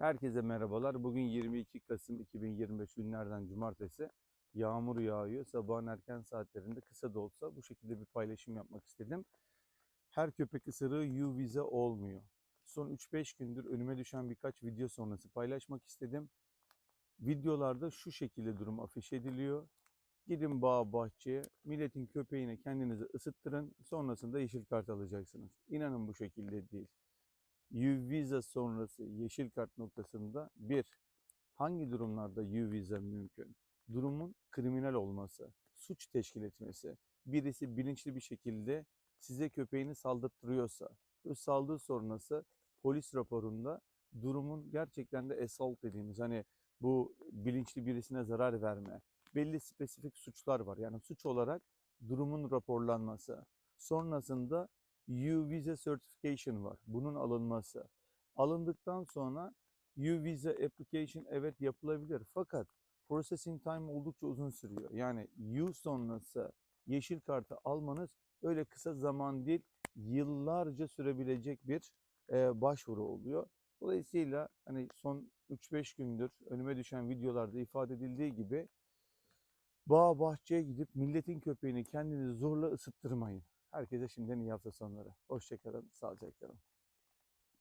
Herkese merhabalar. Bugün 22 Kasım 2025 günlerden cumartesi. Yağmur yağıyor. Sabahın erken saatlerinde kısa da olsa bu şekilde bir paylaşım yapmak istedim. Her köpek ısırığı U vize olmuyor. Son 3-5 gündür önüme düşen birkaç video sonrası paylaşmak istedim. Videolarda şu şekilde durum afiş ediliyor. Gidin bağ bahçeye, milletin köpeğine kendinizi ısıttırın. Sonrasında yeşil kart alacaksınız. İnanın bu şekilde değil. U-Visa sonrası yeşil kart noktasında bir, hangi durumlarda U-Visa mümkün? Durumun kriminal olması, suç teşkil etmesi, birisi bilinçli bir şekilde size köpeğini saldırtırıyorsa ve saldığı sonrası polis raporunda durumun gerçekten de assault dediğimiz hani bu bilinçli birisine zarar verme, belli spesifik suçlar var. Yani suç olarak durumun raporlanması. Sonrasında U-Visa Certification var. Bunun alınması. Alındıktan sonra U-Visa Application evet yapılabilir. Fakat processing time oldukça uzun sürüyor. Yani U sonrası yeşil kartı almanız öyle kısa zaman değil, yıllarca sürebilecek bir e, başvuru oluyor. Dolayısıyla hani son 3-5 gündür önüme düşen videolarda ifade edildiği gibi bağ bahçeye gidip milletin köpeğini kendinizi zorla ısıttırmayın. Herkese şimdiden iyi hafta sonları. Hoşçakalın, sağlıcakla kalın.